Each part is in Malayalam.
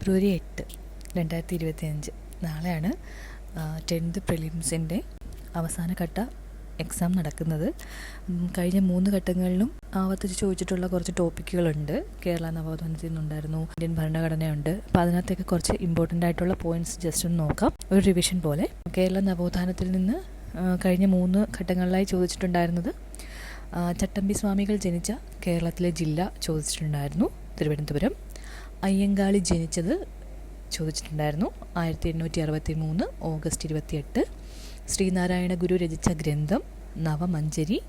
ഫെബ്രുവരി എട്ട് രണ്ടായിരത്തി ഇരുപത്തി അഞ്ച് നാളെയാണ് ടെൻത്ത് പ്രിലിംസിന്റെ അവസാന ഘട്ട എക്സാം നടക്കുന്നത്. കഴിഞ്ഞ മൂന്ന് ഘട്ടങ്ങളിലും ആവർത്തിച്ച് ചോദിച്ചിട്ടുള്ള കുറച്ച് ടോപ്പിക്കുകളുണ്ട്. കേരള നവോത്ഥാനത്തിൽ നിന്നുണ്ടായിരുന്നു ഇന്ത്യൻ ഭരണഘടനയുണ്ട്. അപ്പോൾ അതിനകത്തേക്ക് കുറച്ച് ഇമ്പോർട്ടന്റ് ആയിട്ടുള്ള പോയിന്റ്സ് ജസ്റ്റ് ഒന്ന് നോക്കാം. ഒരു റിവിഷൻ പോലെ. കേരള നവോത്ഥാനത്തിൽ നിന്ന് കഴിഞ്ഞ മൂന്ന് ഘട്ടങ്ങളിലായി ചോദിച്ചിട്ടുണ്ടായിരുന്നത് ചട്ടമ്പി സ്വാമികൾ ജനിച്ച കേരളത്തിലെ ജില്ല ചോദിച്ചിട്ടുണ്ടായിരുന്നു തിരുവനന്തപുരം. അയ്യങ്കാളി ജനിച്ചത് ചോദിച്ചിട്ടുണ്ടായിരുന്നു ആയിരത്തി എണ്ണൂറ്റി അറുപത്തി മൂന്ന് ഓഗസ്റ്റ് ഇരുപത്തിയെട്ട്. ശ്രീനാരായണ ഗുരു രചിച്ച ഗ്രന്ഥം നവമഞ്ചരി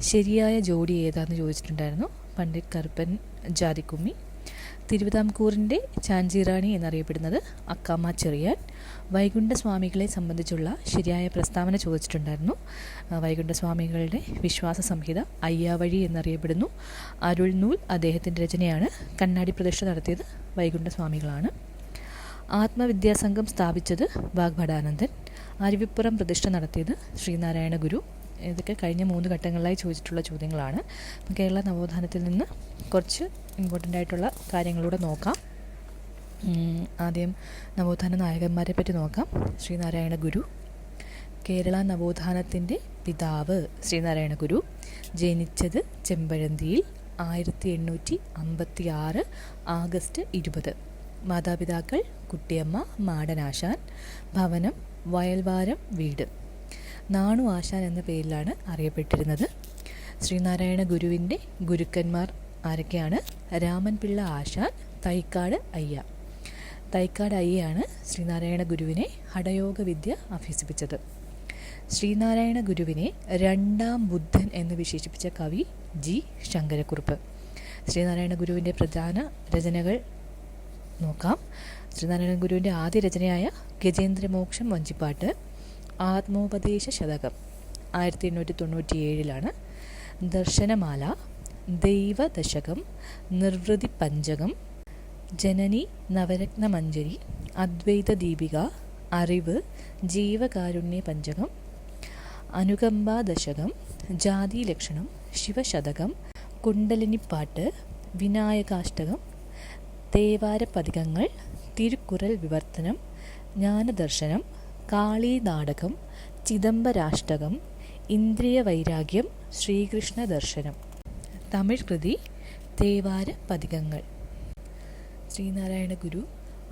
ശരിയായ ജോഡി ഏതാന്ന് ചോദിച്ചിട്ടുണ്ടായിരുന്നു. പണ്ഡിറ്റ് കറുപ്പൻ ജാതിക്കുമ്മി. തിരുവിതാംകൂറിന്റെ ചാഞ്ചിറാണി എന്നറിയപ്പെടുന്നത് അക്കാമ ചെറിയാൻ. വൈകുണ്ഠസ്വാമികളെ സംബന്ധിച്ചുള്ള ശരിയായ പ്രസ്താവന ചോദിച്ചിട്ടുണ്ടായിരുന്നു. വൈകുണ്ഠസ്വാമികളുടെ വിശ്വാസ സംഹിത അയ്യാവഴി എന്നറിയപ്പെടുന്നു. അരുൾനൂൽ അദ്ദേഹത്തിന്റെ രചനയാണ്. കണ്ണാടി പ്രതിഷ്ഠ നടത്തിയത് വൈകുണ്ഠസ്വാമികളാണ്. ആത്മവിദ്യാസംഘം സ്ഥാപിച്ചത് വാഗ്ഭടാനന്ദൻ. അരുവിപ്പുറം പ്രതിഷ്ഠ നടത്തിയത് ശ്രീനാരായണ ഗുരു. ഇതൊക്കെ കഴിഞ്ഞ മൂന്ന് ഘട്ടങ്ങളിലായി ചോദിച്ചിട്ടുള്ള ചോദ്യങ്ങളാണ്. കേരള നവോത്ഥാനത്തിൽ നിന്ന് കുറച്ച് ഇമ്പോർട്ടന്റ് ആയിട്ടുള്ള കാര്യങ്ങളൂടെ നോക്കാം. ആദ്യം നവോത്ഥാന നായകന്മാരെ പറ്റി നോക്കാം. ശ്രീനാരായണ ഗുരു കേരള നവോത്ഥാനത്തിന്റെ പിതാവ് ശ്രീനാരായണ ഗുരു ജനിച്ചത് ചെമ്പഴന്തിയിൽ ആയിരത്തി എണ്ണൂറ്റി അമ്പത്തി ആറ് ആഗസ്റ്റ് ഇരുപത്. മാതാപിതാക്കൾ കുട്ടിയമ്മ മാടനാശാൻ ഭവനം വയൽവാരം വീട്. നാണു ആശാൻ എന്ന പേരിലാണ് അറിയപ്പെട്ടിരുന്നത്. ശ്രീനാരായണ ഗുരുവിന്റെ ഗുരുക്കന്മാർ ആരൊക്കെയാണ്? രാമൻപിള്ള ആശാൻ തൈക്കാട് അയ്യ. തൈക്കാട് അയ്യയാണ് ശ്രീനാരായണ ഗുരുവിനെ ഹഠയോഗ വിദ്യ അഭ്യസിപ്പിച്ചത്. ശ്രീനാരായണ ഗുരുവിനെ രണ്ടാം ബുദ്ധൻ എന്ന് വിശേഷിപ്പിച്ച കവി ജി. ശങ്കരക്കുറുപ്പ്. ശ്രീനാരായണ ഗുരുവിന്റെ പ്രധാന രചനകൾ നോക്കാം. ശ്രീനാരായണ ഗുരുവിന്റെ ആദ്യ രചനയായ ഗജേന്ദ്രമോക്ഷം വഞ്ചിപ്പാട്ട് ആത്മോപദേശ ശതകം ആയിരത്തി എണ്ണൂറ്റി തൊണ്ണൂറ്റി ഏഴിലാണ് ദർശനമാല ദൈവദശകം നിർവൃതി പഞ്ചകം ജനനി നവരത്നമഞ്ജരി അദ്വൈത ദീപിക അറിവ് ജീവകാരുണ്യ പഞ്ചകം അനുകമ്പാ ദശകം ജാതി ലക്ഷണം ശിവശതകം കുണ്ടലിനിപ്പാട്ട് വിനായകാഷ്ടകം തേവാരപതികങ്ങൾ തിരുക്കുറൽ വിവർത്തനം ജ്ഞാനദർശനം കാളി നാടകം ചിദംബരാഷ്ടകം ഇന്ദ്രിയ വൈരാഗ്യം ശ്രീകൃഷ്ണ ദർശനം തമിഴ് കൃതി തേവാര പതികങ്ങൾ. ശ്രീനാരായണ ഗുരു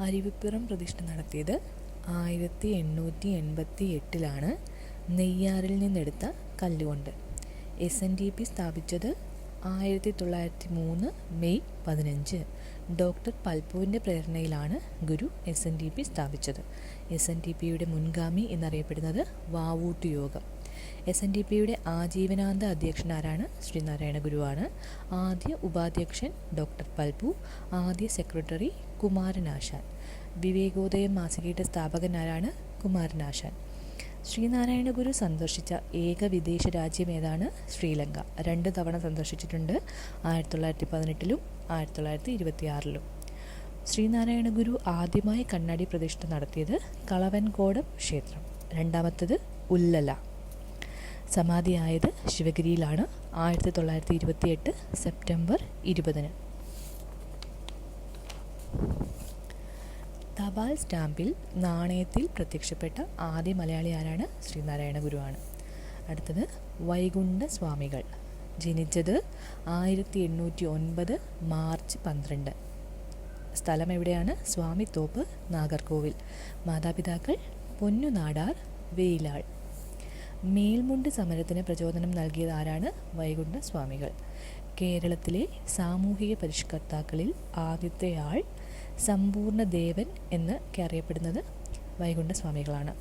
അരുവിപ്പുറം പ്രതിഷ്ഠ നടത്തിയത് ആയിരത്തി എണ്ണൂറ്റി എൺപത്തി എട്ടിലാണ് നെയ്യാറിൽ നിന്നെടുത്ത കല്ലുകൊണ്ട്. എസ് എൻ ഡി പി സ്ഥാപിച്ചത് ആയിരത്തി തൊള്ളായിരത്തി മൂന്ന് മെയ് പതിനഞ്ച്. ഡോക്ടർ പൽപുവിന്റെ പ്രേരണയിലാണ് Guru S N D P സ്ഥാപിച്ചത്. എസ് എൻ ഡി പിയുടെ മുൻഗാമി എന്നറിയപ്പെടുന്നത് വാവൂട്ട് യോഗം. എസ് എൻ ഡി പിയുടെ ആജീവനാന്ത അധ്യക്ഷനാരാണ് ശ്രീനാരായണ ഗുരുവാണ്. ആദ്യ ഉപാധ്യക്ഷൻ ഡോക്ടർ പൽപു ആദ്യ സെക്രട്ടറി കുമാരനാശാൻ വിവേകോദയം മാസികയുടെ സ്ഥാപകനാരാണ് കുമാരനാശാൻ. ശ്രീനാരായണ ഗുരു സന്ദർശിച്ച ഏക വിദേശ രാജ്യം ഏതാണ്? ശ്രീലങ്ക. രണ്ട് തവണ സന്ദർശിച്ചിട്ടുണ്ട്. ആയിരത്തി തൊള്ളായിരത്തി പതിനെട്ടിലും ആയിരത്തി തൊള്ളായിരത്തി ഇരുപത്തിയാറിലും ശ്രീനാരായണ ഗുരു ആദ്യമായി കണ്ണാടി പ്രതിഷ്ഠ നടത്തിയത് കളവൻകോടം ക്ഷേത്രം. രണ്ടാമത്തത് ഉല്ലല. സമാധിയായത് ശിവഗിരിയിലാണ് ആയിരത്തി തൊള്ളായിരത്തി ഇരുപത്തിയെട്ട് സെപ്റ്റംബർ ഇരുപതിന്. തപാൽ സ്റ്റാമ്പിൽ നാണയത്തിൽ പ്രത്യക്ഷപ്പെട്ട ആദ്യ മലയാളി ആരാണ്? ശ്രീനാരായണ ഗുരുവാണ്. അടുത്തത് വൈകുണ്ഠ സ്വാമികൾ ജനിച്ചത് ആയിരത്തി എണ്ണൂറ്റി ഒൻപത് മാർച്ച് പന്ത്രണ്ട്. സ്ഥലം എവിടെയാണ്? സ്വാമിത്തോപ്പ് നാഗർകോവിൽ. മാതാപിതാക്കൾ പൊന്നുനാടാർ വേയിലാൾ. മേൽമുണ്ട് സമരത്തിന് പ്രചോദനം നൽകിയത് ആരാണ്? വൈകുണ്ഠ സ്വാമികൾ. കേരളത്തിലെ സാമൂഹിക പരിഷ്കർത്താക്കളിൽ ആദ്യത്തെ ആൾ സമ്പൂർണ ദേവൻ എന്ന് അറിയപ്പെടുന്നത് വൈകുണ്ഠ സ്വാമികളാണ്.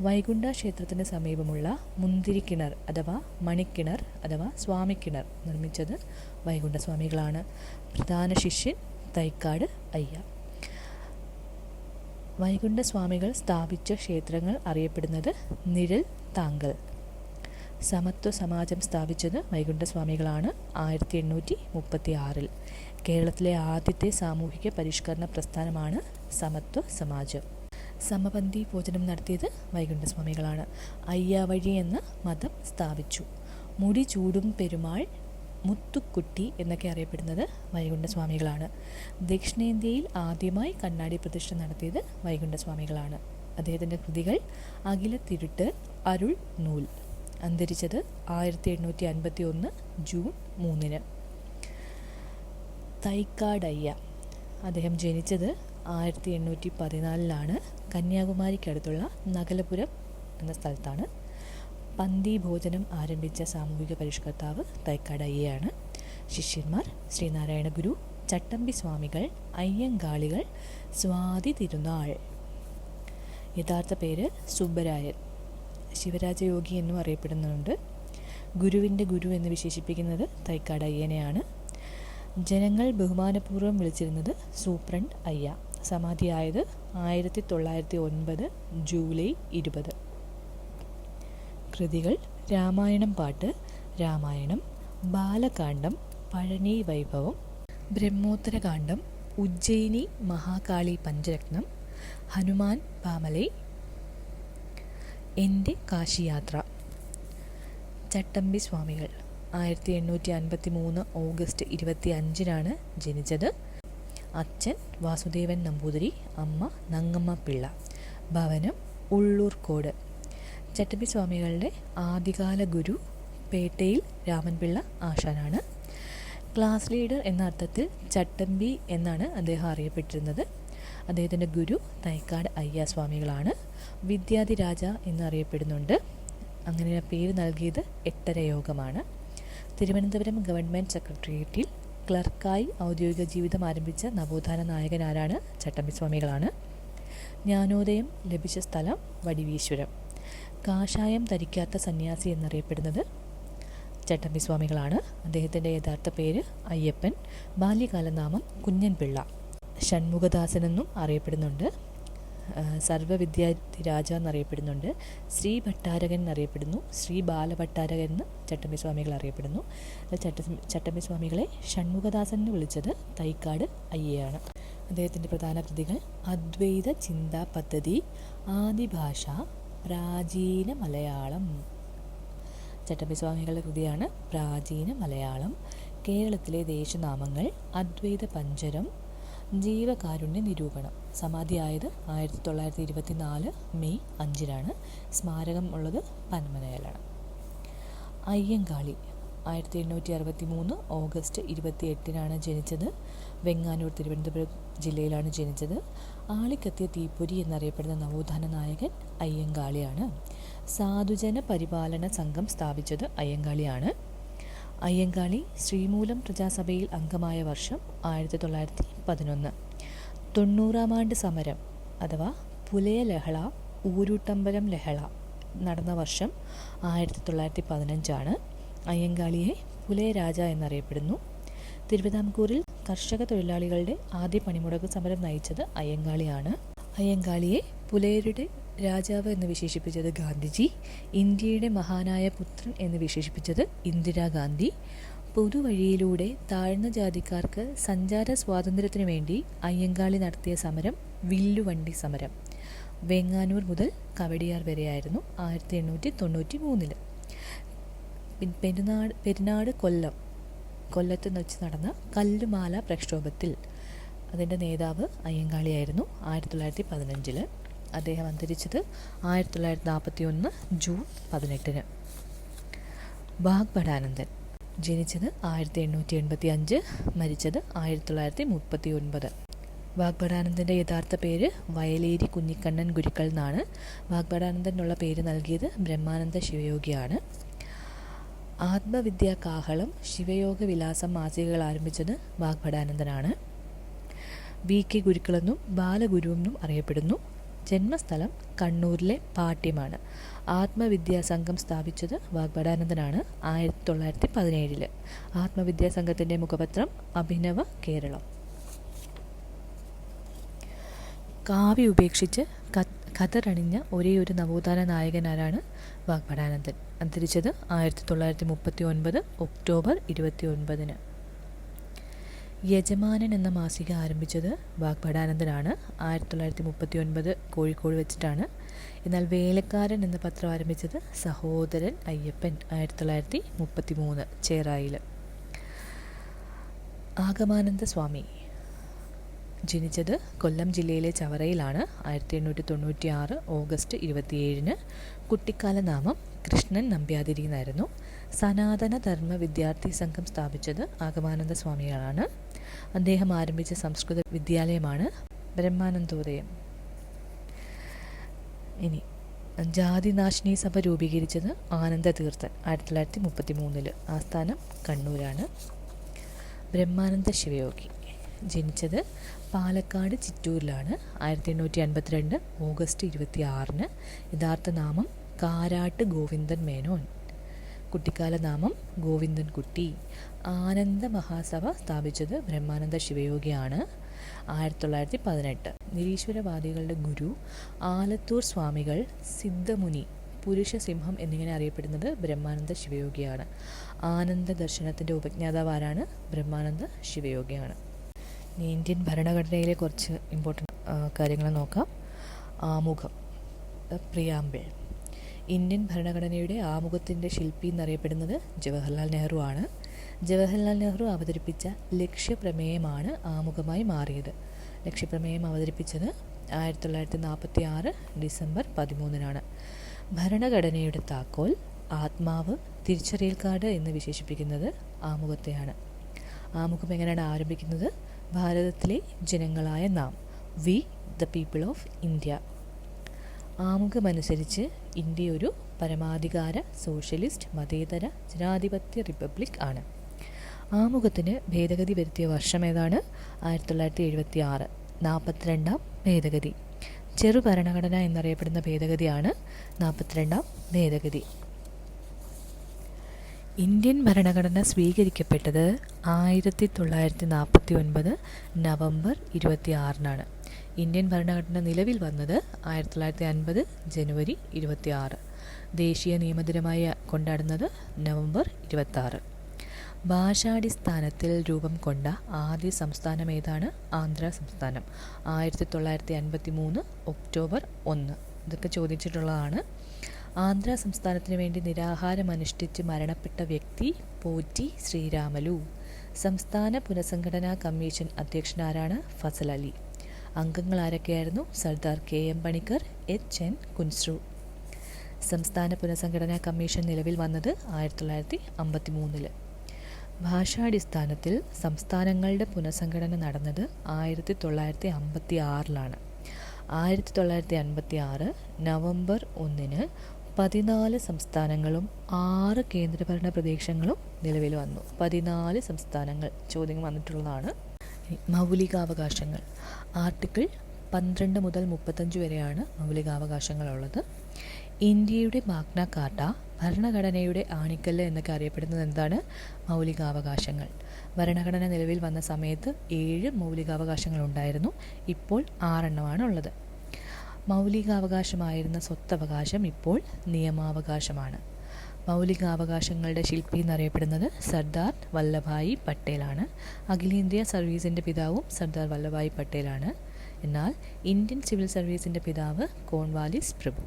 വൈകുണ്ഠ ക്ഷേത്രത്തിന് സമീപമുള്ള മുന്തിരിക്കിണർ അഥവാ മണിക്കിണർ അഥവാ സ്വാമിക്കിണർ നിർമ്മിച്ചത് വൈകുണ്ഠ സ്വാമികളാണ്. പ്രധാന ശിഷ്യൻ തൈക്കാട് അയ്യ വൈകുണ്ഠ സ്വാമികൾ സ്ഥാപിച്ച ക്ഷേത്രങ്ങൾ അറിയപ്പെടുന്നത് നിഴൽ താങ്കൽ. സമത്വ സമാജം സ്ഥാപിച്ചത് വൈകുണ്ഠസ്വാമികളാണ് ആയിരത്തി എണ്ണൂറ്റി മുപ്പത്തി ആറിൽ കേരളത്തിലെ ആദ്യത്തെ സാമൂഹിക പരിഷ്കരണ പ്രസ്ഥാനമാണ് സമത്വ സമാജം. സമപന്തി ഭോജനം നടത്തിയത് വൈകുണ്ഠസ്വാമികളാണ്. അയ്യാവഴി എന്ന മതം സ്ഥാപിച്ചു. മുടി ചൂടും പെരുമാൾ മുത്തുക്കുട്ടി എന്നൊക്കെ അറിയപ്പെടുന്നത് വൈകുണ്ഠസ്വാമികളാണ്. ദക്ഷിണേന്ത്യയിൽ ആദ്യമായി കണ്ണാടി പ്രതിഷ്ഠ നടത്തിയത് വൈകുണ്ഠസ്വാമികളാണ്. അദ്ദേഹത്തിന്റെ കൃതികൾ അഖിലത്തിരുട്ട് അരുൾ നൂൽ അന്തരിച്ചത് ആയിരത്തി എണ്ണൂറ്റി അൻപത്തി ഒന്ന് ജൂൺ മൂന്നിന്. തൈക്കാടയ്യ അദ്ദേഹം ജനിച്ചത് ആയിരത്തി എണ്ണൂറ്റി പതിനാലിലാണ് കന്യാകുമാരിക്കടുത്തുള്ള നഗലപുരം എന്ന സ്ഥലത്താണ്. പന്തി ഭോജനം ആരംഭിച്ച സാമൂഹിക പരിഷ്കർത്താവ് തൈക്കാടയ്യയാണ്. ശിഷ്യന്മാർ ശ്രീനാരായണ ഗുരു ചട്ടമ്പി സ്വാമികൾ അയ്യങ്കാളികൾ സ്വാതി തിരുനാൾ. യഥാർത്ഥ പേര് സുബ്ബരായൻ. ശിവരാജയോഗി എന്നും അറിയപ്പെടുന്നുണ്ട്. ഗുരുവിന്റെ ഗുരു എന്ന് വിശേഷിപ്പിക്കുന്നത് തൈക്കാട് അയ്യനെയാണ് ജനങ്ങൾ ബഹുമാനപൂർവം വിളിച്ചിരുന്നത് സൂപ്രണ്ട് അയ്യ. സമാധിയായത് ആയിരത്തി തൊള്ളായിരത്തി ഒൻപത് ജൂലൈ ഇരുപത്. കൃതികൾ രാമായണം പാട്ട് രാമായണം ബാലകാന്ഡം പഴനി വൈഭവം ബ്രഹ്മോത്തരകാന്ഡം ഉജ്ജയിനി മഹാകാളി പഞ്ചരത്നം ഹനുമാൻ പാമലൈ എന്റെ കാശിയാത്ര. ചട്ടമ്പി സ്വാമികൾ ആയിരത്തി എണ്ണൂറ്റി അൻപത്തി മൂന്ന് ഓഗസ്റ്റ് ഇരുപത്തി അഞ്ചിനാണ് ജനിച്ചത്. അച്ഛൻ വാസുദേവൻ നമ്പൂതിരി അമ്മ നങ്ങമ്മ പിള്ള. ഭവനം ഉള്ളൂർക്കോട്. ചട്ടമ്പി സ്വാമികളുടെ ആദ്യകാല ഗുരു പേട്ടയിൽ രാമൻപിള്ള ആശാനാണ്. ക്ലാസ് ലീഡർ എന്ന അർത്ഥത്തിൽ ചട്ടമ്പി എന്നാണ് അദ്ദേഹം അറിയപ്പെട്ടിരുന്നത്. അദ്ദേഹത്തിന്റെ ഗുരു തൈക്കാട് അയ്യ സ്വാമികളാണ്. വിദ്യാധിരാജ എന്നറിയപ്പെടുന്നുണ്ട് അങ്ങനെ പേര് നൽകിയത് എട്ടര യോഗമാണ്. തിരുവനന്തപുരം ഗവൺമെന്റ് സെക്രട്ടേറിയറ്റിൽ ക്ലർക്കായി ഔദ്യോഗിക ജീവിതം ആരംഭിച്ച നവോത്ഥാന നായകൻ ആരാണ് ചട്ടമ്പി സ്വാമികളാണ് ജ്ഞാനോദയം ലഭിച്ച സ്ഥലം വടിവീശ്വരം. കാഷായം ധരിക്കാത്ത സന്യാസി എന്നറിയപ്പെടുന്നത് ചട്ടമ്പി സ്വാമികളാണ്. അദ്ദേഹത്തിന്റെ യഥാർത്ഥ പേര് അയ്യപ്പൻ ബാല്യകാലനാമം കുഞ്ഞൻപിള്ള. ഷൺമുഖദാസനെന്നും അറിയപ്പെടുന്നുണ്ട്. സർവവിദ്യാധിരാജ എന്നറിയപ്പെടുന്നുണ്ട്. ശ്രീ ഭട്ടാരകൻ എന്നറിയപ്പെടുന്നു. ശ്രീ ബാലഭട്ടാരകൻ എന്ന് ചട്ടമ്പി സ്വാമികൾ അറിയപ്പെടുന്നു. ചട്ട ചട്ടമ്പി സ്വാമികളെ ഷൺമുഖദാസൻ എന്ന് വിളിച്ചത് തൈക്കാട് അയ്യയാണ്. അദ്ദേഹത്തിന്റെ പ്രധാന കൃതികൾ അദ്വൈത ചിന്താ പദ്ധതി ആദിഭാഷ പ്രാചീന മലയാളം. ചട്ടമ്പി സ്വാമികളുടെ കൃതിയാണ് പ്രാചീന മലയാളം. കേരളത്തിലെ ദേശനാമങ്ങൾ അദ്വൈത പഞ്ചരം ജീവകാരുണ്യ നിരൂപണം. സമാധിയായത് ആയിരത്തി തൊള്ളായിരത്തി ഇരുപത്തി നാല് മെയ് അഞ്ചിനാണ്. സ്മാരകം ഉള്ളത് പന്മനയിലാണ്. അയ്യങ്കാളി ആയിരത്തി എണ്ണൂറ്റി അറുപത്തി മൂന്ന് ഓഗസ്റ്റ് ഇരുപത്തി എട്ടിനാണ് ജനിച്ചത്. വെങ്ങാനൂർ തിരുവനന്തപുരം ജില്ലയിലാണ് ജനിച്ചത്. ആളിക്കത്തിയ തീപ്പൊരി എന്നറിയപ്പെടുന്ന നവോത്ഥാന നായകൻ അയ്യങ്കാളിയാണ്. സാധുജന പരിപാലന സംഘം സ്ഥാപിച്ചത് അയ്യങ്കാളിയാണ്. അയ്യങ്കാളി ശ്രീമൂലം പ്രജാസഭയിൽ അംഗമായ വർഷം ആയിരത്തി തൊള്ളായിരത്തി പതിനൊന്ന് തൊണ്ണൂറാം ആണ്ട് സമരം അഥവാ പുലയ ലഹള ഊരുട്ടമ്പലം ലഹള നടന്ന വർഷം ആയിരത്തി തൊള്ളായിരത്തി പതിനഞ്ചാണ് അയ്യങ്കാളിയെ പുലയരാജ എന്നറിയപ്പെടുന്നു. തിരുവിതാംകൂറിൽ കർഷക തൊഴിലാളികളുടെ ആദ്യ പണിമുടക്ക് സമരം നയിച്ചത് അയ്യങ്കാളിയാണ്. അയ്യങ്കാളിയെ പുലയരുടെ രാജാവ് എന്ന് വിശേഷിപ്പിച്ചത് ഗാന്ധിജി ഇന്ത്യയുടെ മഹാനായ പുത്രൻ എന്ന് വിശേഷിപ്പിച്ചത് ഇന്ദിരാഗാന്ധി. പൊതുവഴിയിലൂടെ താഴ്ന്ന ജാതിക്കാർക്ക് സഞ്ചാര സ്വാതന്ത്ര്യത്തിനു വേണ്ടി അയ്യങ്കാളി നടത്തിയ സമരം വില്ലുവണ്ടി സമരം. വെങ്ങാനൂർ മുതൽ കവടിയാർ വരെയായിരുന്നു ആയിരത്തി എണ്ണൂറ്റി തൊണ്ണൂറ്റി മൂന്നിൽ പെരുന്നാട് പെരുന്നാട് കൊല്ലം കൊല്ലത്ത് വെച്ച് നടന്ന കല്ലുമാല പ്രക്ഷോഭത്തിൽ അതിന്റെ നേതാവ് അയ്യങ്കാളിയായിരുന്നു ആയിരത്തി തൊള്ളായിരത്തി പതിനഞ്ചിൽ അദ്ദേഹം അന്തരിച്ചത് ആയിരത്തി തൊള്ളായിരത്തി നാൽപ്പത്തി ഒന്ന് ജൂൺ പതിനെട്ടിന്. വാഗ്ഭടാനന്ദൻ ജനിച്ചത് ആയിരത്തി എണ്ണൂറ്റി എൺപത്തി അഞ്ച് മരിച്ചത് ആയിരത്തി തൊള്ളായിരത്തി മുപ്പത്തി ഒൻപത് വാഗ്ഭടാനന്ദന്റെ യഥാർത്ഥ പേര് വയലേരി കുഞ്ഞിക്കണ്ണൻ ഗുരുക്കൾ എന്നാണ്. വാഗ്ഭടാനന്ദനുള്ള പേര് നൽകിയത് ബ്രഹ്മാനന്ദ ശിവയോഗിയാണ്. ആത്മവിദ്യാ കാഹളം ശിവയോഗ വിലാസം മാസികകൾ ആരംഭിച്ചത് വാഗ്ഭടാനന്ദനാണ്. വി കെ ഗുരുക്കളെന്നും ബാലഗുരുവെന്നും അറിയപ്പെടുന്നു. ജന്മസ്ഥലം കണ്ണൂരിലെ പാട്യമാണ്. ആത്മവിദ്യാ സംഘം സ്ഥാപിച്ചത് വാഗ്ഭടാനന്ദനാണ് ആയിരത്തി തൊള്ളായിരത്തി പതിനേഴിൽ ആത്മവിദ്യാ സംഘത്തിന്റെ മുഖപത്രം അഭിനവ കേരളം. കാവ്യ ഉപേക്ഷിച്ച് ഖതറണിഞ്ഞ ഒരേ ഒരു നവോത്ഥാന നായകനാരാണ് വാഗ്ഭടാനന്ദൻ അന്തരിച്ചത് ആയിരത്തി തൊള്ളായിരത്തി മുപ്പത്തി ഒൻപത് ഒക്ടോബർ ഇരുപത്തി ഒൻപതിന് യജമാനൻ എന്ന മാസിക ആരംഭിച്ചത് വാഗ്ഭടാനന്ദനാണ് ആയിരത്തി തൊള്ളായിരത്തി മുപ്പത്തി ഒൻപത് കോഴിക്കോട് വെച്ചിട്ടാണ്. എന്നാൽ വേലക്കാരൻ എന്ന പത്രം ആരംഭിച്ചത് സഹോദരൻ അയ്യപ്പൻ ആയിരത്തി തൊള്ളായിരത്തി മുപ്പത്തി മൂന്ന് ചേറായിൽ ആഗമാനന്ദ സ്വാമി ജനിച്ചത് കൊല്ലം ജില്ലയിലെ ചവറയിലാണ്. ആയിരത്തി എണ്ണൂറ്റി തൊണ്ണൂറ്റി ആറ് ഓഗസ്റ്റ് ഇരുപത്തിയേഴിന് കുട്ടിക്കാല നാമം കൃഷ്ണൻ നമ്പ്യാതിരി എന്നായിരുന്നു സനാതന ധർമ്മ വിദ്യാർത്ഥി സംഘം സ്ഥാപിച്ചത് ആഗമാനന്ദ സ്വാമികളാണ്. അദ്ദേഹം ആരംഭിച്ച സംസ്കൃത വിദ്യാലയമാണ് ബ്രഹ്മാനന്ദോദയം. ഇനി ജാതിനാശിനി സഭ രൂപീകരിച്ചത് ആനന്ദ തീർത്ഥൻ ആയിരത്തി തൊള്ളായിരത്തി മുപ്പത്തി മൂന്നിൽ ആസ്ഥാനം കണ്ണൂരാണ്. ബ്രഹ്മാനന്ദ ശിവയോഗി. ജനിച്ചത് പാലക്കാട് ചിറ്റൂരിലാണ്. ആയിരത്തി എണ്ണൂറ്റി അൻപത്തിരണ്ട് ഓഗസ്റ്റ് ഇരുപത്തി ആറിന് യഥാർത്ഥ നാമം കാരാട്ട് ഗോവിന്ദൻ മേനോൻ. കുട്ടിക്കാല നാമം ഗോവിന്ദൻ കുട്ടി. ആനന്ദ മഹാസഭ സ്ഥാപിച്ചത് ബ്രഹ്മാനന്ദ ശിവയോഗിയാണ്. ആയിരത്തി തൊള്ളായിരത്തി പതിനെട്ട് നിരീശ്വരവാദികളുടെ ഗുരു ആലത്തൂർ സ്വാമികൾ സിദ്ധമുനി പുരുഷ സിംഹം എന്നിങ്ങനെ അറിയപ്പെടുന്നത് ബ്രഹ്മാനന്ദ ശിവയോഗിയാണ്. ആനന്ദ ദർശനത്തിന്റെ ഉപജ്ഞാതാവാരാണ് ബ്രഹ്മാനന്ദ ശിവയോഗിയാണ്. ഇന്ത്യൻ ഭരണഘടനയിലെ കുറച്ച് ഇമ്പോർട്ടന്റ് കാര്യങ്ങൾ നോക്കാം. ആമുഖം പ്രിയാമ്പിൾ. ഇന്ത്യൻ ഭരണഘടനയുടെ ആമുഖത്തിന്റെ ശില്പി എന്നറിയപ്പെടുന്നത് ജവഹർലാൽ നെഹ്റു ആണ്. ജവഹർലാൽ നെഹ്റു അവതരിപ്പിച്ച ലക്ഷ്യപ്രമേയമാണ് ആമുഖമായി മാറിയത്. ലക്ഷ്യപ്രമേയം അവതരിപ്പിച്ചത് ആയിരത്തി തൊള്ളായിരത്തി നാൽപ്പത്തി ആറ് ഡിസംബർ പതിമൂന്നിനാണ്. ഭരണഘടനയുടെ താക്കോൽ ആത്മാവ് തിരിച്ചറിയൽ കാർഡ് എന്ന് വിശേഷിപ്പിക്കുന്നത് ആമുഖത്തെയാണ്. ആമുഖം എങ്ങനെയാണ് ആരംഭിക്കുന്നത്? ഭാരതത്തിലെ ജനങ്ങളായ നാം we the people of India ആമുഖമനുസരിച്ച് India ഒരു പരമാധികാര സോഷ്യലിസ്റ്റ് മതേതര ജനാധിപത്യ റിപ്പബ്ലിക് ആണ്. ആമുഖത്തിന് ഭേദഗതി വരുത്തിയ വർഷം ഏതാണ്? ആയിരത്തി തൊള്ളായിരത്തി എഴുപത്തി ആറ് നാൽപ്പത്തിരണ്ടാം ഭേദഗതി. ചെറു ഭരണഘടന എന്നറിയപ്പെടുന്ന ഭേദഗതിയാണ് നാൽപ്പത്തിരണ്ടാം ഭേദഗതി. ഇന്ത്യൻ ഭരണഘടന സ്വീകരിക്കപ്പെട്ടത് ആയിരത്തി തൊള്ളായിരത്തി നാൽപ്പത്തി ഒൻപത് നവംബർ ഇരുപത്തി ആറിനാണ് ഇന്ത്യൻ ഭരണഘടന നിലവിൽ വന്നത് ആയിരത്തി തൊള്ളായിരത്തി അൻപത് ജനുവരി ഇരുപത്തി ആറ് ദേശീയ നിയമദിനമായി കൊണ്ടാടുന്നത് നവംബർ ഇരുപത്തി ആറ് ഭാഷാടിസ്ഥാനത്തിൽ രൂപം കൊണ്ട ആദ്യ സംസ്ഥാനം ഏതാണ്? ആന്ധ്ര സംസ്ഥാനം. ആയിരത്തി തൊള്ളായിരത്തി അൻപത്തി മൂന്ന് ഒക്ടോബർ ഒന്ന്. ഇതൊക്കെ ചോദിച്ചിട്ടുള്ളതാണ്. ആന്ധ്ര സംസ്ഥാനത്തിനു വേണ്ടി നിരാഹാരം അനുഷ്ഠിച്ച് മരണപ്പെട്ട വ്യക്തി പോറ്റി ശ്രീരാമലു. സംസ്ഥാന പുനഃസംഘടനാ കമ്മീഷൻ അധ്യക്ഷനാരാണ് ഫസൽ അലി. അംഗങ്ങൾ ആരൊക്കെയായിരുന്നു? Sardar K M Panikkar H N Kunzru സംസ്ഥാന പുനഃസംഘടനാ കമ്മീഷൻ നിലവിൽ വന്നത് ആയിരത്തി തൊള്ളായിരത്തി അമ്പത്തി മൂന്നിൽ ഭാഷാടിസ്ഥാനത്തിൽ സംസ്ഥാനങ്ങളുടെ പുനഃസംഘടന നടന്നത് ആയിരത്തി തൊള്ളായിരത്തി അമ്പത്തി ആറിലാണ് ആയിരത്തി തൊള്ളായിരത്തി അൻപത്തി ആറ് നവംബർ ഒന്നിന് പതിനാല് സംസ്ഥാനങ്ങളും ആറ് കേന്ദ്രഭരണ പ്രദേശങ്ങളും നിലവിൽ വന്നു. പതിനാല് സംസ്ഥാനങ്ങൾ ചോദ്യം വന്നിട്ടുള്ളതാണ്. മൗലികാവകാശങ്ങൾ. ആർട്ടിക്കിൾ പന്ത്രണ്ട് മുതൽ മുപ്പത്തഞ്ച് വരെയാണ് മൗലികാവകാശങ്ങളുള്ളത്. ഇന്ത്യയുടെ മാഗ്ന കാർട്ട ഭരണഘടനയുടെ ആണിക്കല്ല് എന്നൊക്കെ അറിയപ്പെടുന്നത് എന്താണ്? മൗലികാവകാശങ്ങൾ. ഭരണഘടന നിലവിൽ വന്ന സമയത്ത് ഏഴ് മൗലികാവകാശങ്ങൾ ഉണ്ടായിരുന്നു ഇപ്പോൾ ആറെണ്ണമാണ് ഉള്ളത് മൗലികാവകാശമായിരുന്ന സ്വത്തവകാശം ഇപ്പോൾ നിയമാവകാശമാണ്. മൗലികാവകാശങ്ങളുടെ ശില്പി എന്നറിയപ്പെടുന്നത് സർദാർ വല്ലഭായി പട്ടേലാണ്. അഖിലേന്ത്യാ സർവീസിന്റെ പിതാവും സർദാർ വല്ലഭായി പട്ടേലാണ്. എന്നാൽ ഇന്ത്യൻ സിവിൽ സർവീസിന്റെ പിതാവ് കോൺവാലിസ് പ്രഭു.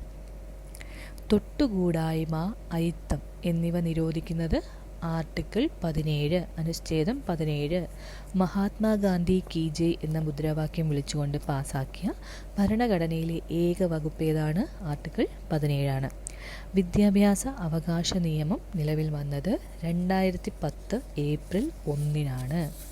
തൊട്ടുകൂടായ്മ അയിത്തം എന്നിവ നിരോധിക്കുന്നത് ആർട്ടിക്കിൾ പതിനേഴ് അനുച്ഛേദം പതിനേഴ്. മഹാത്മാഗാന്ധി കി ജെ എന്ന മുദ്രാവാക്യം വിളിച്ചുകൊണ്ട് പാസാക്കിയ ഭരണഘടനയിലെ ഏക വകുപ്പ് ഏതാണ്? ആർട്ടിക്കിൾ പതിനേഴാണ്. വിദ്യാഭ്യാസ അവകാശ നിയമം നിലവിൽ വന്നത് രണ്ടായിരത്തി പത്ത് ഏപ്രിൽ ഒന്നിനാണ്.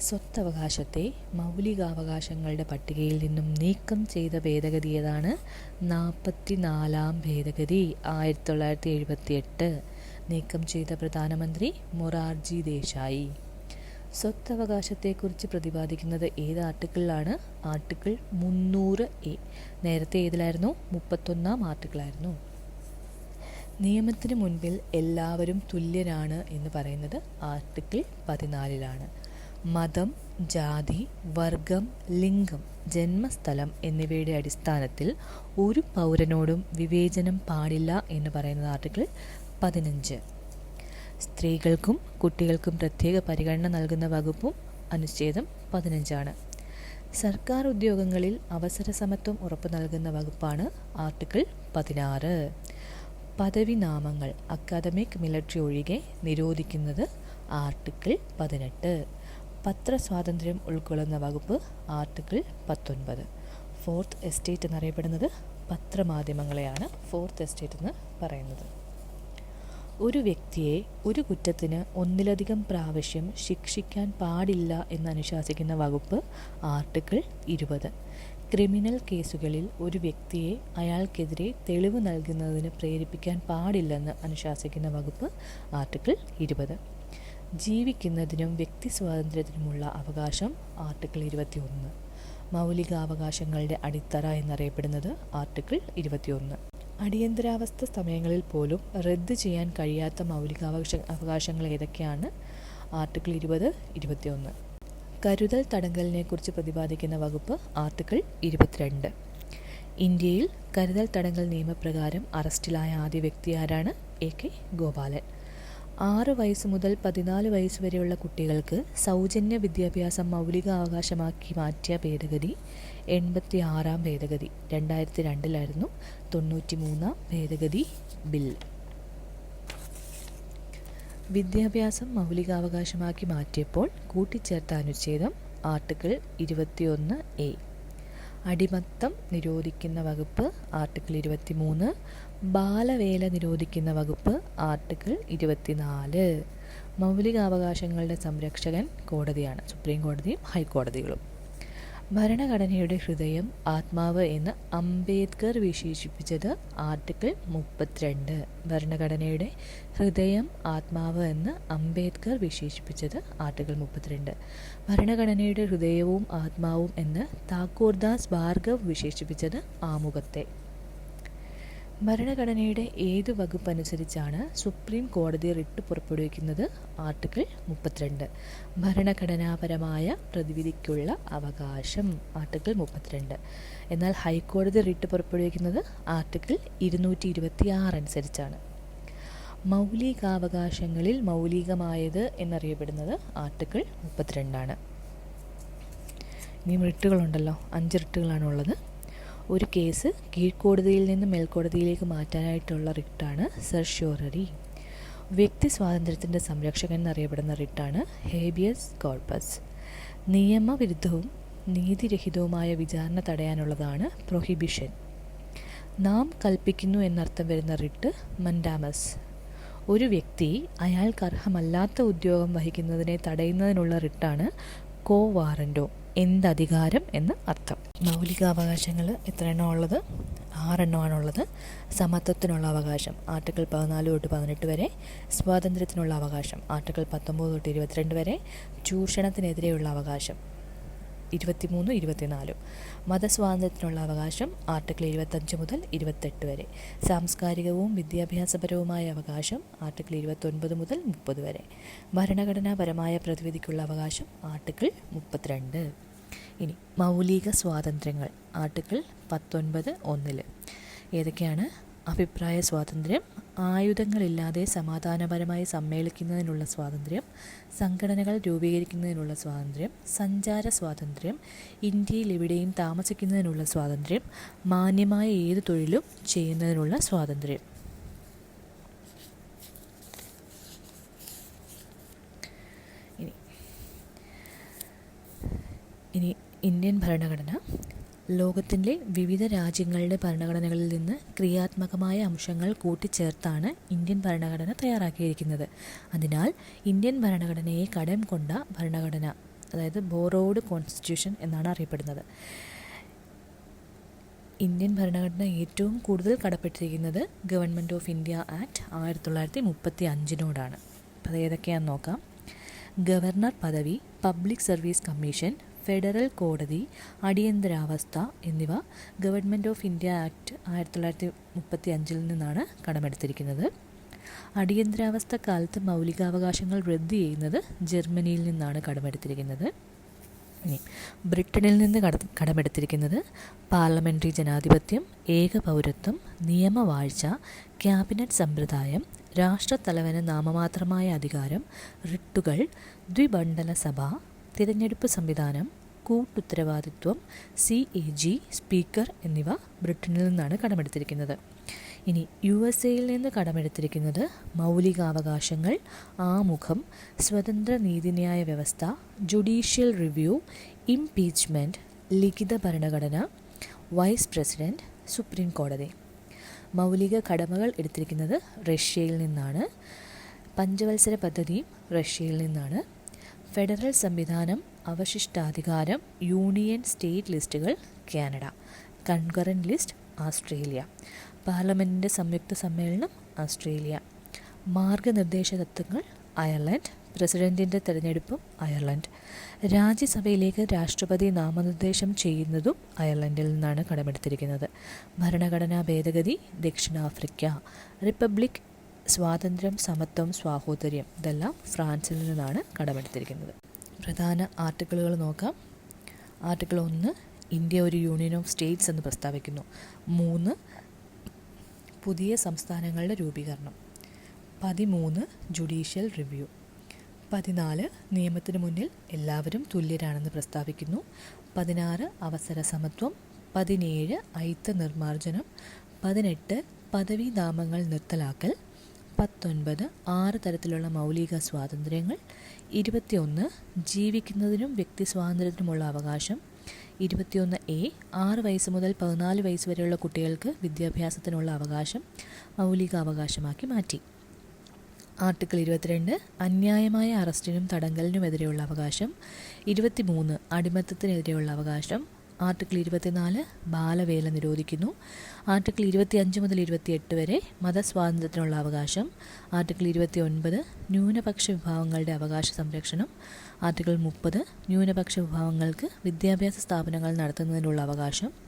സ്വത്തവകാശത്തെ മൗലികാവകാശങ്ങളുടെ പട്ടികയിൽ നിന്നും നീക്കം ചെയ്ത ഭേദഗതി ഏതാണ്? നാൽപ്പത്തി നാലാം ഭേദഗതി ആയിരത്തി തൊള്ളായിരത്തി എഴുപത്തി എട്ട് നീക്കം ചെയ്ത പ്രധാനമന്ത്രി മൊറാർജി ദേശായി. സ്വത്തവകാശത്തെക്കുറിച്ച് പ്രതിപാദിക്കുന്നത് ഏത് ആർട്ടിക്കിളിലാണ്? ആർട്ടിക്കിൾ മുന്നൂറ് എ. നേരത്തെ ഏതിലായിരുന്നു? മുപ്പത്തൊന്നാം ആർട്ടിക്കിളായിരുന്നു. നിയമത്തിന് മുൻപിൽ എല്ലാവരും തുല്യരാണ് എന്ന് പറയുന്നത് ആർട്ടിക്കിൾ പതിനാലിലാണ്. മതം ജാതി വർഗം ലിംഗം ജന്മസ്ഥലം എന്നിവയുടെ അടിസ്ഥാനത്തിൽ ഒരു പൗരനോടും വിവേചനം പാടില്ല എന്ന് പറയുന്നത് ആർട്ടിക്കിൾ പതിനഞ്ച്. സ്ത്രീകൾക്കും കുട്ടികൾക്കും പ്രത്യേക പരിഗണന നൽകുന്ന വകുപ്പും അനുച്ഛേദം പതിനഞ്ചാണ്. സർക്കാർ ഉദ്യോഗങ്ങളിൽ അവസര സമത്വം ഉറപ്പു നൽകുന്ന വകുപ്പാണ് ആർട്ടിക്കിൾ പതിനാറ്. പദവി നാമങ്ങൾ അക്കാദമിക് മിലിറ്ററി ഒഴികെ നിരോധിക്കുന്നത് ആർട്ടിക്കിൾ പതിനെട്ട്. പത്രസ്വാതന്ത്ര്യം ഉൾക്കൊള്ളുന്ന വകുപ്പ് ആർട്ടിക്കിൾ പത്തൊൻപത്. ഫോർത്ത് എസ്റ്റേറ്റ് എന്നറിയപ്പെടുന്നത് പത്രമാധ്യമങ്ങളെയാണ്. ഫോർത്ത് എസ്റ്റേറ്റ് എന്ന് പറയുന്നത്. ഒരു വ്യക്തിയെ ഒരു കുറ്റത്തിന് ഒന്നിലധികം പ്രാവശ്യം ശിക്ഷിക്കാൻ പാടില്ല എന്ന് അനുശാസിക്കുന്ന വകുപ്പ് ആർട്ടിക്കിൾ ഇരുപത്. ക്രിമിനൽ കേസുകളിൽ ഒരു വ്യക്തിയെ അയാൾക്കെതിരെ തെളിവ് നൽകുന്നതിന് പ്രേരിപ്പിക്കാൻ പാടില്ലെന്ന് അനുശാസിക്കുന്ന വകുപ്പ് ആർട്ടിക്കിൾ ഇരുപത്. ജീവിക്കുന്നതിനും വ്യക്തി സ്വാതന്ത്ര്യത്തിനുമുള്ള അവകാശം ആർട്ടിക്കിൾ ഇരുപത്തിയൊന്ന്. മൗലികാവകാശങ്ങളുടെ അടിത്തറ എന്നറിയപ്പെടുന്നത് ആർട്ടിക്കിൾ ഇരുപത്തിയൊന്ന്. അടിയന്തരാവസ്ഥ സമയങ്ങളിൽ പോലും റദ്ദ് ചെയ്യാൻ കഴിയാത്ത മൗലികാവകാശ അവകാശങ്ങൾ ഏതൊക്കെയാണ്? ആർട്ടിക്കിൾ ഇരുപത് ഇരുപത്തിയൊന്ന്. കരുതൽ തടങ്കലിനെക്കുറിച്ച് പ്രതിപാദിക്കുന്ന വകുപ്പ് ആർട്ടിക്കിൾ ഇരുപത്തിരണ്ട്. ഇന്ത്യയിൽ കരുതൽ തടങ്കൽ നിയമപ്രകാരം അറസ്റ്റിലായ ആദ്യ വ്യക്തി ആരാണ്? A K Gopalan. ആറ് വയസ്സ് മുതൽ പതിനാല് വയസ്സ് വരെയുള്ള കുട്ടികൾക്ക് സൗജന്യ വിദ്യാഭ്യാസം മൗലിക അവകാശമാക്കി മാറ്റിയ ഭേദഗതി എൺപത്തി ആറാം ഭേദഗതി. രണ്ടായിരത്തി രണ്ടിലായിരുന്നു തൊണ്ണൂറ്റി മൂന്നാം ഭേദഗതി ബിൽ. വിദ്യാഭ്യാസം മൗലികാവകാശമാക്കി മാറ്റിയപ്പോൾ കൂട്ടിച്ചേർത്ത അനുച്ഛേദം ആർട്ടിക്കിൾ ഇരുപത്തിയൊന്ന് എ. അടിമത്തം നിരോധിക്കുന്ന വകുപ്പ് ആർട്ടിക്കിൾ ഇരുപത്തി മൂന്ന് ബാലവേല നിരോധിക്കുന്ന വകുപ്പ് ആർട്ടിക്കിൾ ഇരുപത്തിനാല്. മൗലികാവകാശങ്ങളുടെ സംരക്ഷകൻ കോടതിയാണ്. സുപ്രീം കോടതിയും ഹൈക്കോടതികളും. ഭരണഘടനയുടെ ഹൃദയം ആത്മാവ് എന്ന് അംബേദ്കർ വിശേഷിപ്പിച്ചത് ആർട്ടിക്കിൾ മുപ്പത്തിരണ്ട്. ഭരണഘടനയുടെ ഹൃദയം ആത്മാവ് എന്ന് അംബേദ്കർ വിശേഷിപ്പിച്ചത് ആർട്ടിക്കിൾ മുപ്പത്തിരണ്ട്. ഭരണഘടനയുടെ ഹൃദയവും ആത്മാവും എന്ന് താക്കൂർദാസ് ഭാർഗവ് വിശേഷിപ്പിച്ചത് ആമുഖത്തെ. ഭരണഘടനയുടെ ഏത് വകുപ്പ് അനുസരിച്ചാണ് സുപ്രീം കോടതി റിട്ട് പുറപ്പെടുവിക്കുന്നത്? ആർട്ടിക്കിൾ മുപ്പത്തിരണ്ട്. ഭരണഘടനാപരമായ പ്രതിവിധിക്കുള്ള അവകാശം. ആർട്ടിക്കിൾ മുപ്പത്തിരണ്ട്. എന്നാൽ ഹൈക്കോടതി റിട്ട് പുറപ്പെടുവിക്കുന്നത് ആർട്ടിക്കിൾ ഇരുന്നൂറ്റി ഇരുപത്തി ആറ് അനുസരിച്ചാണ്. മൗലികാവകാശങ്ങളിൽ മൗലികമായത് എന്നറിയപ്പെടുന്നത് ആർട്ടിക്കിൾ മുപ്പത്തിരണ്ടാണ്. ഇനി റിട്ടുകളുണ്ടല്ലോ അഞ്ച് റിട്ടുകളാണുള്ളത് ഒരു കേസ് കീഴ്ക്കോടതിയിൽ നിന്ന് മേൽക്കോടതിയിലേക്ക് മാറ്റാനായിട്ടുള്ള റിട്ടാണ് സർഷ്യോററി. വ്യക്തി സ്വാതന്ത്ര്യത്തിന്റെ സംരക്ഷകൻ എന്നറിയപ്പെടുന്ന റിട്ടാണ് ഹേബിയസ് കോർപ്പസ് നിയമവിരുദ്ധവും നീതിരഹിതവുമായ വിചാരണ തടയാനുള്ളതാണ് പ്രൊഹിബിഷൻ. നാം കൽപ്പിക്കുന്നു എന്നർത്ഥം വരുന്ന റിട്ട് മൻഡാമസ്. ഒരു വ്യക്തി അയാൾക്ക് അർഹമല്ലാത്ത ഉദ്യോഗം വഹിക്കുന്നതിനെ തടയുന്നതിനുള്ള റിട്ടാണ് കോ വാറന്റോ എന്തധികാരം എന്ന് അർത്ഥം. മൗലികാവകാശങ്ങൾ എത്ര എണ്ണം ഉള്ളത്. ആറെണ്ണമാണുള്ളത് സമത്വത്തിനുള്ള അവകാശം ആർട്ടിക്കിൾ പതിനാല് തൊട്ട് പതിനെട്ട് വരെ. സ്വാതന്ത്ര്യത്തിനുള്ള അവകാശം ആർട്ടിക്കിൾ പത്തൊമ്പത് തൊട്ട് ഇരുപത്തിരണ്ട് വരെ. ചൂഷണത്തിനെതിരെയുള്ള അവകാശം ഇരുപത്തിമൂന്ന് ഇരുപത്തിനാലും. മതസ്വാതന്ത്ര്യത്തിനുള്ള അവകാശം ആർട്ടിക്കിൾ ഇരുപത്തഞ്ച് മുതൽ ഇരുപത്തെട്ട് വരെ. സാംസ്കാരികവും വിദ്യാഭ്യാസപരവുമായ അവകാശം ആർട്ടിക്കിൾ ഇരുപത്തൊൻപത് മുതൽ മുപ്പത് വരെ. ഭരണഘടനാപരമായ പ്രതിവിധിക്കുള്ള അവകാശം ആർട്ടിക്കിൾ മുപ്പത്തിരണ്ട്. ഇനി മൗലിക സ്വാതന്ത്ര്യങ്ങൾ ആർട്ടിക്കിൾ പത്തൊൻപത് ഒന്നിൽ ഏതൊക്കെയാണ്? അഭിപ്രായ സ്വാതന്ത്ര്യം ആയുധങ്ങളില്ലാതെ സമാധാനപരമായി സമ്മേളിക്കുന്നതിനുള്ള സ്വാതന്ത്ര്യം സംഘടനകൾ രൂപീകരിക്കുന്നതിനുള്ള സ്വാതന്ത്ര്യം സഞ്ചാര സ്വാതന്ത്ര്യം ഇന്ത്യയിൽ എവിടെയും താമസിക്കുന്നതിനുള്ള സ്വാതന്ത്ര്യം മാന്യമായ ഏത് തൊഴിലും ചെയ്യുന്നതിനുള്ള സ്വാതന്ത്ര്യം. ഇനി ഇനി ഇന്ത്യൻ ഭരണഘടന ലോകത്തിന്റെ വിവിധ രാജ്യങ്ങളുടെ ഭരണഘടനകളിൽ നിന്ന് ക്രിയാത്മകമായ അംശങ്ങൾ കൂട്ടിച്ചേർത്താണ് ഇന്ത്യൻ ഭരണഘടന തയ്യാറാക്കിയിരിക്കുന്നത്. അതിനാൽ ഇന്ത്യൻ ഭരണഘടനയെ കടം കൊണ്ട ഭരണഘടന അതായത് ബോറോഡ് കോൺസ്റ്റിറ്റ്യൂഷൻ എന്നാണ് അറിയപ്പെടുന്നത്. ഇന്ത്യൻ ഭരണഘടന ഏറ്റവും കൂടുതൽ കടപ്പെട്ടിരിക്കുന്നത് ഗവൺമെന്റ് ഓഫ് ഇന്ത്യ ആക്ട് ആയിരത്തി തൊള്ളായിരത്തി മുപ്പത്തി അഞ്ചിനോടാണ്. അപ്പോൾ ഏതൊക്കെയാണെന്ന് നോക്കാം. ഗവർണർ പദവി പബ്ലിക് സർവീസ് കമ്മീഷൻ ഫെഡറൽ കോടതി അടിയന്തരാവസ്ഥ എന്നിവ ഗവൺമെന്റ് ഓഫ് ഇന്ത്യ ആക്ട് ആയിരത്തി തൊള്ളായിരത്തി മുപ്പത്തി അഞ്ചിൽ നിന്നാണ് കടമെടുത്തിരിക്കുന്നത്. അടിയന്തരാവസ്ഥ കാലത്ത് മൗലികാവകാശങ്ങൾ റദ്ദ് ചെയ്യുന്നത് ജർമ്മനിയിൽ നിന്നാണ് കടമെടുത്തിരിക്കുന്നത്. ബ്രിട്ടനിൽ നിന്ന് കട കടമെടുത്തിരിക്കുന്നത് പാർലമെന്ററി ജനാധിപത്യം ഏകപൗരത്വം നിയമവാഴ്ച ക്യാബിനറ്റ് സമ്പ്രദായം രാഷ്ട്രത്തലവന് നാമമാത്രമായ അധികാരം റിട്ടുകൾ ദ്വിബണ്ഡല സഭ തിരഞ്ഞെടുപ്പ് സംവിധാനം കൂട്ടുത്തരവാദിത്വം സി എ ജി സ്പീക്കർ എന്നിവ ബ്രിട്ടനിൽ നിന്നാണ് കടമെടുത്തിരിക്കുന്നത്. ഇനി യു എസ് എയിൽ നിന്ന് കടമെടുത്തിരിക്കുന്നത് മൗലികാവകാശങ്ങൾ ആമുഖം സ്വതന്ത്ര നീതിന്യായ വ്യവസ്ഥ ജുഡീഷ്യൽ റിവ്യൂ ഇംപീച്ച്മെന്റ് ലിഖിത ഭരണഘടന വൈസ് പ്രസിഡന്റ് സുപ്രീം കോടതി. മൗലിക കടമകൾ എടുത്തിരിക്കുന്നത് റഷ്യയിൽ നിന്നാണ്. പഞ്ചവത്സര പദ്ധതിയും റഷ്യയിൽ നിന്നാണ്. ഫെഡറൽ സംവിധാനം അവശിഷ്ടാധികാരം യൂണിയൻ സ്റ്റേറ്റ് ലിസ്റ്റുകൾ കാനഡ. Concurrent list Australia. പാർലമെന്റിന്റെ സംയുക്ത സമ്മേളനം ആസ്ട്രേലിയ. മാർഗനിർദ്ദേശ തത്വങ്ങൾ അയർലൻഡ്. പ്രസിഡന്റിന്റെ തിരഞ്ഞെടുപ്പും അയർലൻഡ്. രാജ്യസഭയിലേക്ക് രാഷ്ട്രപതി നാമനിർദ്ദേശം ചെയ്യുന്നതും അയർലൻഡിൽ നിന്നാണ് കടമെടുത്തിരിക്കുന്നത്. ഭരണഘടനാ ഭേദഗതി ദക്ഷിണാഫ്രിക്ക. റിപ്പബ്ലിക് സ്വാതന്ത്ര്യം സമത്വം സ്വാഹോദര്യം ഇതെല്ലാം ഫ്രാൻസിൽ നിന്നാണ് കടമെടുത്തിരിക്കുന്നത്. പ്രധാന ആർട്ടിക്കിളുകൾ നോക്കാം. ആർട്ടിക്കിൾ ഒന്ന് ഇന്ത്യ ഒരു യൂണിയൻ ഓഫ് സ്റ്റേറ്റ്സ് എന്ന് പ്രസ്താവിക്കുന്നു. മൂന്ന് പുതിയ സംസ്ഥാനങ്ങളുടെ രൂപീകരണം. പതിമൂന്ന് ജുഡീഷ്യൽ റിവ്യൂ. പതിനാല് നിയമത്തിന് മുന്നിൽ എല്ലാവരും തുല്യരാണെന്ന് പ്രസ്താവിക്കുന്നു. പതിനാറ് അവസര സമത്വം. പതിനേഴ് ഐത്ത നിർമ്മാർജനം. പതിനെട്ട് പദവി നാമങ്ങൾ നിർത്തലാക്കൽ. പത്തൊൻപത് ആറ് തരത്തിലുള്ള മൗലിക സ്വാതന്ത്ര്യങ്ങൾ ഇരുപത്തിയൊന്ന് ജീവിക്കുന്നതിനും വ്യക്തി സ്വാതന്ത്ര്യത്തിനുമുള്ള അവകാശം ഇരുപത്തിയൊന്ന് എ ആറ് വയസ്സ് മുതൽ പതിനാല് വയസ്സ് വരെയുള്ള കുട്ടികൾക്ക് വിദ്യാഭ്യാസത്തിനുള്ള അവകാശം മൗലിക അവകാശമാക്കി മാറ്റി. ആർട്ടിക്കിൾ ഇരുപത്തിരണ്ട് അന്യായമായ അറസ്റ്റിനും തടങ്കലിനുമെതിരെയുള്ള അവകാശം ഇരുപത്തിമൂന്ന് അടിമത്തത്തിനെതിരെയുള്ള അവകാശം ആർട്ടിക്കിൾ ഇരുപത്തിനാല് ബാലവേല നിരോധിക്കുന്നു. ആർട്ടിക്കിൾ ഇരുപത്തി അഞ്ച് മുതൽ ഇരുപത്തിയെട്ട് വരെ മതസ്വാതന്ത്ര്യത്തിനുള്ള അവകാശം. ആർട്ടിക്കിൾ ഇരുപത്തി ഒൻപത് ന്യൂനപക്ഷ വിഭാഗങ്ങളുടെ അവകാശ സംരക്ഷണം. ആർട്ടിക്കിൾ മുപ്പത് ന്യൂനപക്ഷ വിഭാഗങ്ങൾക്ക് വിദ്യാഭ്യാസ സ്ഥാപനങ്ങൾ നടത്തുന്നതിനുള്ള അവകാശം.